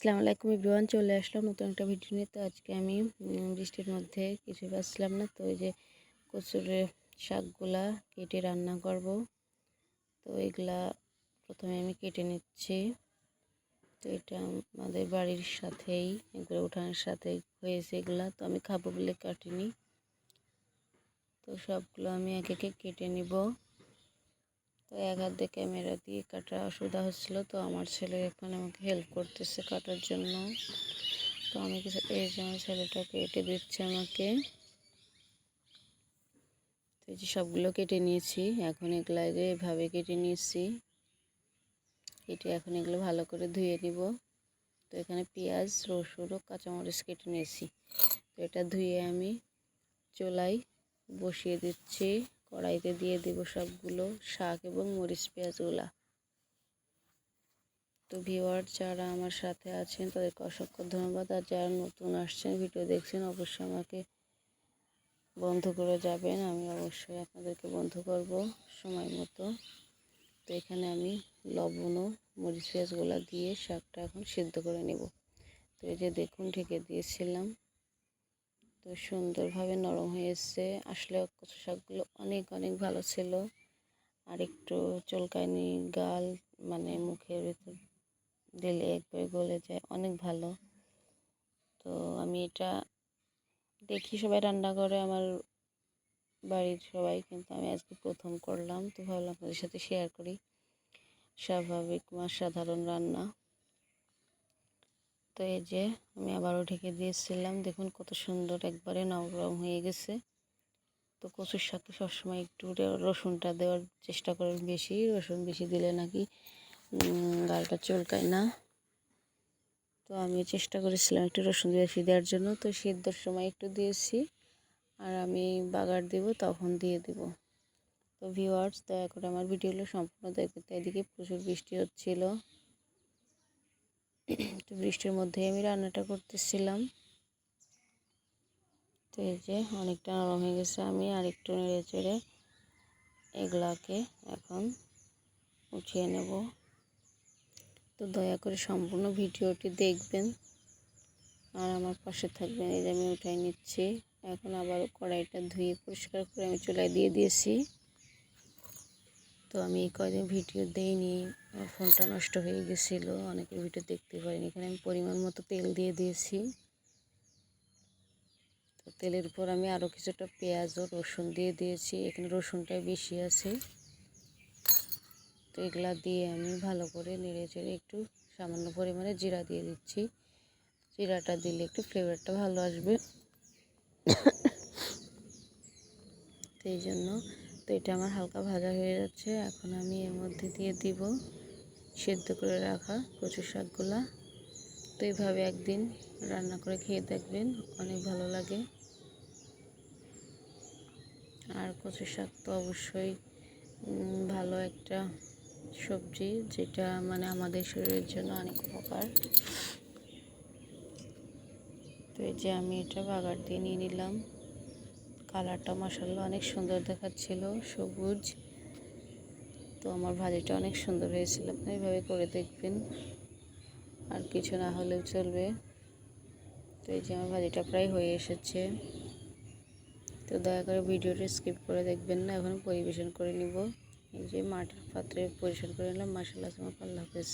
আসসালামু আলাইকুম ইব্রুয়ান চলে আসলাম নতুন একটা ভিডিও নিয়ে। তো আজকে আমি বৃষ্টির মধ্যে কিছু পাচ্ছিলাম না। তো ওই যে কচুর শাকগুলা কেটে রান্না করব। তো এগুলা প্রথমে আমি কেটে নিচ্ছি। তো এটা আমাদের বাড়ির সাথেই, এগুলো উঠানের সাথেই হয়েছে এগুলা। তো আমি খাব বলে কাটিনি। তো সবগুলো আমি এক একে কেটে নিব। তো এক হাত ক্যামেরা দিয়ে কাটা অসুবিধা হচ্ছিল, তো আমার ছেলে এখন আমাকে হেল্প করতেছে কাটার জন্য। তো আমি এই যে আমার ছেলেটা কেটে দিচ্ছে আমাকে। তো এই যে সবগুলো কেটে নিয়েছি, এখন এগুলো যে এভাবে কেটে নিয়েছি, কেটে এখন এগুলো ভালো করে ধুয়ে নিব। তো এখানে পেঁয়াজ, রসুন ও কাঁচামরিচ কেটে নিয়েছি। তো এটা ধুয়ে আমি চুলাই বসিয়ে দিচ্ছি। কড়াইতে দিয়ে দিব সবগুলো শাক এবং মরিচ পেঁয়াজগুলা তো ভিওয়ার যারা আমার সাথে আছেন, তাদেরকে অসংখ্য ধন্যবাদ। আর যারা নতুন আসছেন, ভিডিও দেখছেন, অবশ্যই আমাকে বন্ধ করে যাবেন। আমি অবশ্যই আপনাদেরকে বন্ধ করব সময় মতো। তো এখানে আমি লবণ ও মরিচ পেঁয়াজগুলা দিয়ে শাকটা এখন সিদ্ধ করে নেব। তো এই যে দেখুন, ঢেকে দিয়েছিলাম। তো সুন্দরভাবে নরম হয়েছে আসলে কচু শাকগুলো অনেক অনেক ভালো ছিল। আর একটু চুলকানি গাল মানে মুখের ভিতর দিলে একবার গলে যায়, অনেক ভালো। তো আমি এটা দেখি সবাই রান্না করে, আমার বাড়ির সবাই, কিন্তু আমি আজকে প্রথম করলাম। তো ভাবলাম আপনাদের সাথে শেয়ার করি। স্বাভাবিক মা সাধারণ রান্না। তো এই যে আমি আবারও ঢেকে দিয়েছিলাম। দেখুন কত সুন্দর একবারে নরম হয়ে গেছে। তো কচুর শাকে সবসময় একটু রসুনটা দেওয়ার চেষ্টা করেন বেশি। রসুন বেশি দিলে নাকি গালটা চলকায় না। তো আমি চেষ্টা করেছিলাম একটু রসুন বেশি দেওয়ার জন্য। তো সিদ্ধর সময় একটু দিয়েছি। আর আমি বাগার দেব, তখন দিয়ে দেব। তো ভিওয়ার্স দয়া করে আমার ভিডিওগুলো সম্পূর্ণ দেখতে এদিকে প্রচুর বৃষ্টি হচ্ছিল। তো বৃষ্টির মধ্যে আমি রান্নাটা করতেছিলাম। তো এই যে অনেকটা নরম হয়ে গেছে, আমি আর একটু নেড়ে চেড়ে এগুলাকে এখন উঠিয়ে নেব। তো দয়া করে সম্পূর্ণ ভিডিওটি দেখবেন আর আমার পাশে থাকবেন। এই যে আমি উঠাই নিচ্ছি, এখন আবার কড়াইটা ধুয়ে পরিষ্কার করে আমি চুলায় দিয়ে দিয়েছি। তো আমি এই কয়দিন ভিডিও দেইনি ফোনটা নষ্ট হয়ে গেছিল অনেকের ভিডিও দেখতে পারিনি। এখানে আমি পরিমাণ মতো তেল দিয়ে দিয়েছি। তো তেলের উপর আমি আরও কিছুটা পেঁয়াজ ও রসুন দিয়ে দিয়েছি। এখানে রসুনটাই বেশি আছে। তো এগুলা দিয়ে আমি ভালো করে নেড়ে চেড়ে একটু সামান্য পরিমাণে জিরা দিয়ে দিচ্ছি। জিরাটা দিলে একটু ফ্লেভারটা ভালো আসবে। তো এই জন্য তো এটা আমার হালকা ভাজা হয়ে যাচ্ছে। এখন আমি এর মধ্যে দিয়ে দিব। সেদ্ধ করে রাখা কচু শাকগুলা। তো এইভাবে একদিন রান্না করে খেয়ে দেখবেন, অনেক ভালো লাগে। আর কচু শাক তো অবশ্যই ভালো একটা সবজি, যেটা মানে আমাদের শরীরের জন্য অনেক উপকার। তো এই যে আমি এটা বাগার দিয়ে নিয়ে নিলাম। কালারটা মশাল্লা অনেক সুন্দর দেখাচ্ছিল, সবুজ। তো আমার ভাজিটা অনেক সুন্দর হয়েছিল। আপনি এইভাবে করে দেখবেন। আর কিছু না হলেও চলবে। তো এই যে আমার ভাজিটা প্রায় হয়ে এসেছে। তো দয়া করে ভিডিওটি স্কিপ করে দেখবেন না, এখন পরিবেশন করে নিব। এই যে মাটির পাত্রে পরিবেশন করে নিলাম। মাসাল্লাহ আল্লাহ হাফেজ।